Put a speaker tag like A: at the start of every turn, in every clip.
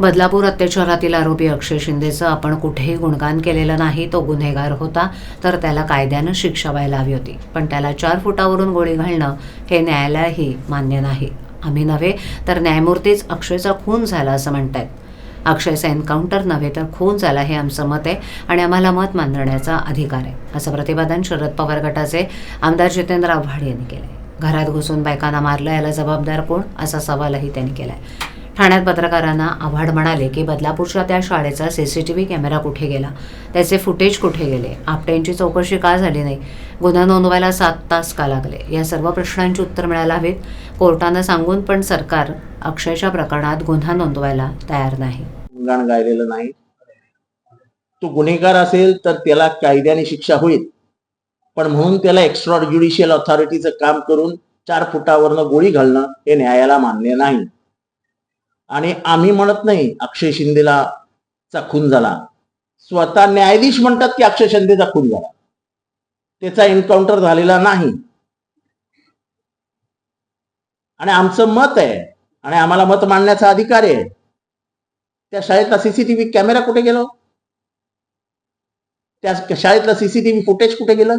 A: बदलापूर अत्याचारातील आरोपी अक्षय शिंदेचं आपण कुठेही गुणगान केलेलं नाही तो गुन्हेगार होता तर त्याला कायद्यानं शिक्षा व्हायला हवी होती. पण त्याला चार फुटावरून गोळी घालणं हे न्यायालयही मान्य नाही. आम्ही नव्हे तर न्यायमूर्तीच अक्षयचा खून झाला असं म्हणतायत. अक्षयचा एन्काउंटर नव्हे तर खून झाला हे आमचं मत आहे आणि आम्हाला मत मांडण्याचा अधिकार आहे असं प्रतिपादन शरद पवार गटाचे आमदार जितेंद्र आव्हाड यांनी केलं आहे घरात घुसून बायकांना मारलं याला जबाबदार कोण? असा सवालही त्यांनी केला आहे ठाण्यात पत्रकारांना आव्हाड म्हणाले की बदलापूरच्या त्या शाळेचा सीसीटीव्ही कॅमेरा कुठे गेला? त्याचे फुटेज कुठे गेले? आपटेंची चौकशी का झाली नाही? गुन्हा नोंदवायला सात तास का लागले? या सर्व प्रश्नांची उत्तर मिळायला हवीत. कोर्टानं सांगून पण सरकार अक्षयच्या प्रकरणात गुन्हा नोंदवायला तयार नाही.
B: गुणगान गायलेलं नाही. तो गुन्हेगार असेल तर त्याला कायद्याने शिक्षा होईल. पण म्हणून त्याला एक्स्ट्रा ज्युडिशियल ऑथॉरिटीचं काम करून चार फुटावरनं गोळी घालणं हे न्यायाला मान्य नाही. आणि आम्ही म्हणत नाही अक्षय शिंदेला चा खून झाला. स्वतः न्यायाधीश म्हणतात की अक्षय शिंदेचा खून झाला. त्याचा एन्काउंटर झालेला नाही. आणि आमचं मत आहे आणि आम्हाला मत मांडण्याचा अधिकार आहे. त्या शाळेतला सीसीटीव्ही कॅमेरा कुठे गेलो? त्या शाळेतलं सीसीटीव्ही फुटेज कुठे गेलं?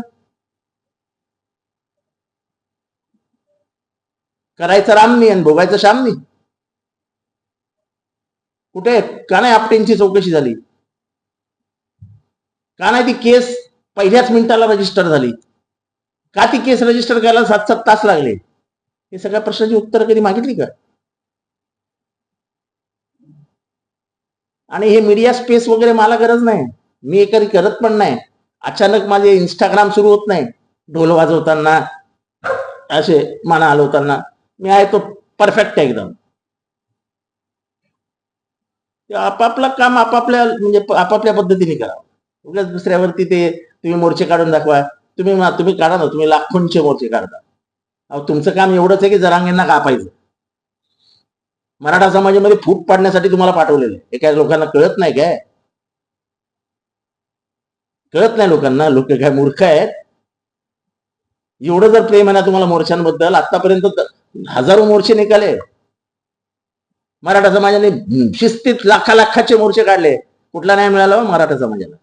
B: करायचं रामनी आणि भोगायचं श्यामनी. कुठे आहेत? का नाही आपटेंची चौकशी झाली? का नाही ती केस पहिल्याच मिनिटाला रजिस्टर झाली? का ती केस रजिस्टर करायला सात सात तास लागले? हे सगळ्या प्रश्नाची उत्तर कधी मागितली का? आणि हे मीडिया स्पेस वगैरे मला गरज नाही. मी हे कधी करत पण नाही. अचानक माझे इंस्टाग्राम सुरू होत नाही. ढोल वाजवताना असे मना हलवताना मी आहे तो परफेक्ट आहे एकदम. आपापलं काम आपापल्या म्हणजे आपापल्या पद्धतीने करावं उगाच दुसऱ्यावरती ते तुम्ही मोर्चे काढून दाखवा. तुम्ही तुम्ही काढा ना तुम्ही लाखोंचे मोर्चे काढता. अहो तुमचं काम एवढंच आहे की जरांगेंना कापायचं. मराठा समाजामध्ये फूट पाडण्यासाठी तुम्हाला पाठवलेलं आहे. हे काय लोकांना कळत नाही काय? कळत नाही लोकांना. लोक काय मूर्ख आहेत? एवढं जर प्रेम आहे ना तुम्हाला मोर्चांबद्दल आतापर्यंत हजारो मोर्चे निघाले. मराठा समाजाने शिस्तीत लाखा लाखाचे मोर्चे काढले. कुठला नाही मिळाला हो मराठा समाजाला?